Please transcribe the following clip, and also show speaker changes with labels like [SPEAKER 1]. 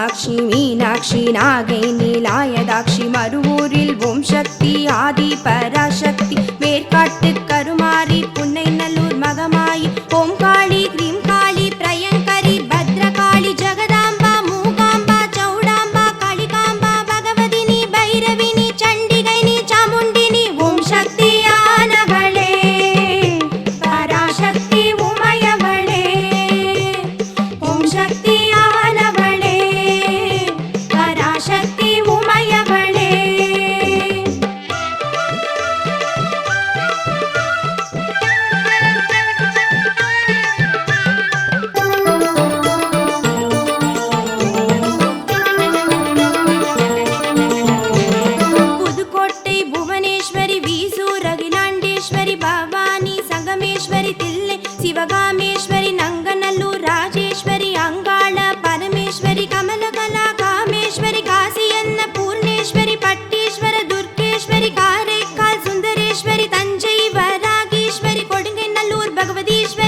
[SPEAKER 1] மீனாட்சி நாகை நீலாயதாட்சி மறுவூரில் ஓம் சக்தி ஆதி பராசக்தி. மேற்காட்டு கருமாரி புன்னை நல்லூர் மகமாயி ஓம்கார சிவகாமேஸ்வரி நங்கநல்லூர் ராஜேஸ்வரி அங்காள பரமேஸ்வரி கமலகலா காமேஸ்வரி காசியன்ன பூர்ணேஸ்வரி பட்டீஸ்வர துர்கேஸ்வரி காரைக்கால் சுந்தரேஸ்வரி தஞ்சை வராகீஸ்வரி கொடுங்கை நல்லூர் பகவதீஸ்வரி